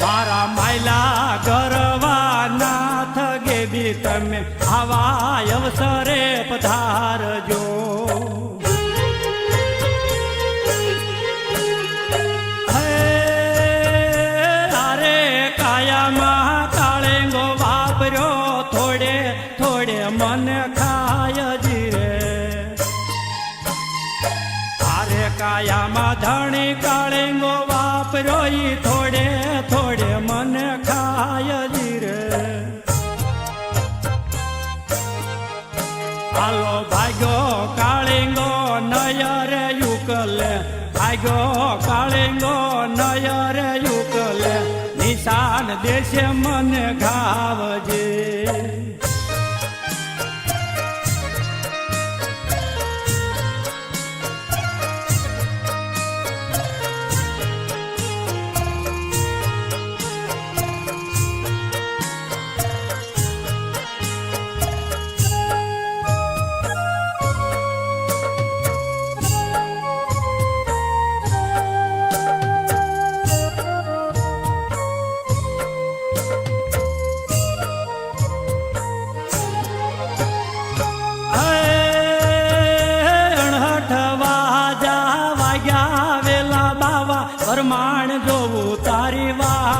મારા માયલા ગરવા નાથ ગેબી તમે આવા અવસરે પધારજો. કાયામાં ધણી કાળેંગો વાપર્યો ઈ થોડે થોડે મન ખાય જી રે હાલો ભાગ્યો કાળિંગો નયર યુકલે ભાગ્યો કાળિંગો નયર યુકલે, નિશાન દેશે મને ઘાવજે.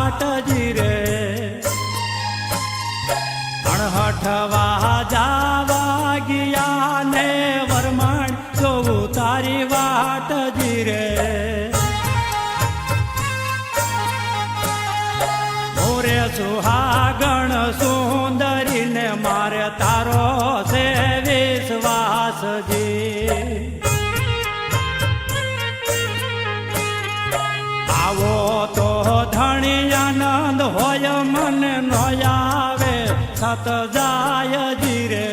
વાટ જી રે. અણહઠવા જાવા ગયા ને વરમાણ જોવું તારી વાટજી રે. મોરે સુહાગણ હોય મન નો આવે, સત જાય જીરે.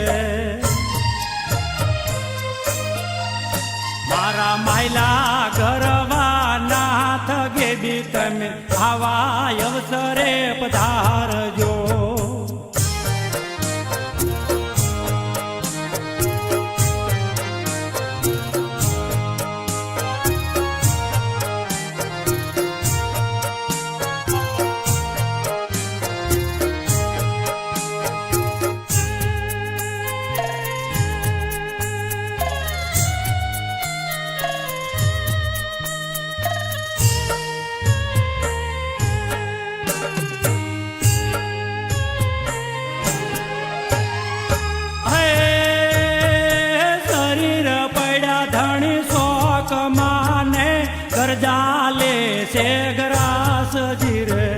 મારા માયલા ગરવા નાથ ગેબી, તમે આવા અવસરે પધારજો. જીરે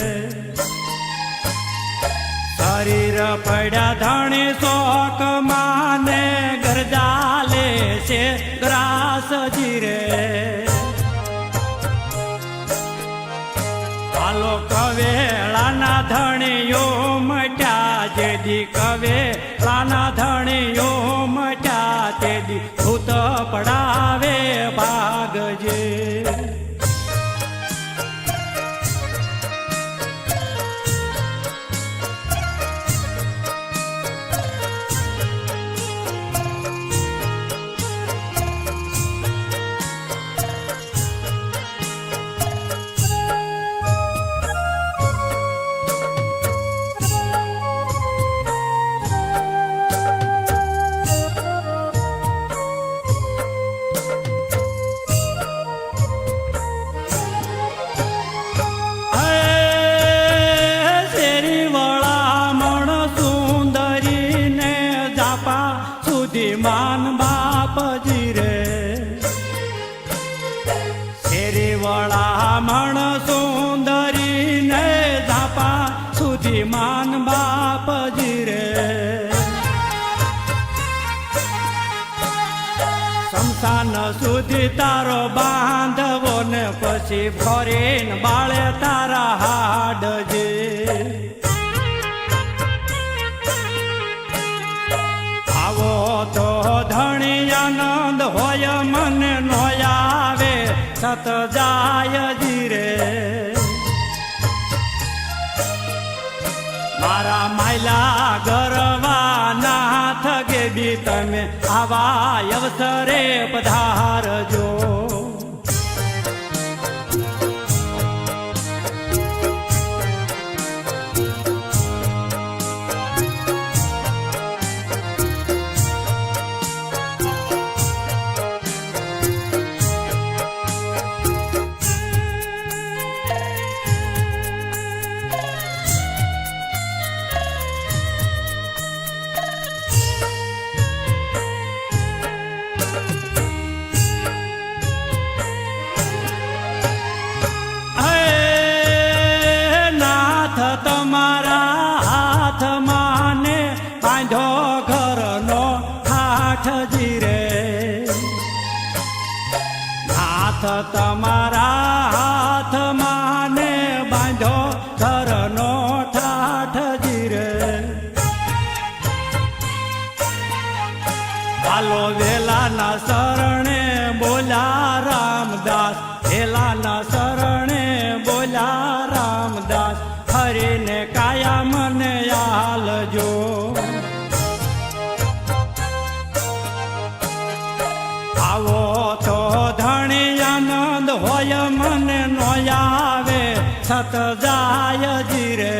શરીર પડ્યા ધણે શોક માને ગરદા લે છે ગ્રાસ જીરે. હાલો કવેળાના ધણીઓ મટ્યા જેદી કવેળાના ધણીઓ મટ્યા તેદી ભૂત પડાવે ભાગજે બાપજી રે શમશાન સુધી તારો બાંધવો ને પછી ફરીને બાળે તારા હાડજે. આવો તો ધણી આનંદ હોય, મન નો આવે, સત જાય જીરે. માયલા ગરવા નાથ ગેબી તમે આવા અવસરે ઘરનો હાથજી રે હાથ તમારા હાથમાં ને બાંધો, ઘરનો ઠાઠજી રે હાલો વેલાના શરણે બોલા રામદાસ, વેલાના શરણે બોલા રામદાસ હરે ને કાયા મને હાલ જો સત જાય રે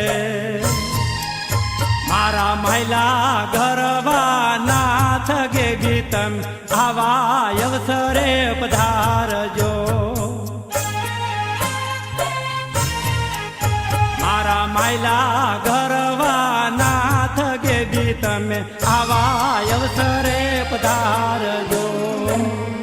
મારા મહિલા ગરબા નાથ ગે ગીતમ આવા અવસરે પધારજો. મારા મહિલા ગરવા નાથ ગે તમે આવા અવસરે પધારજો.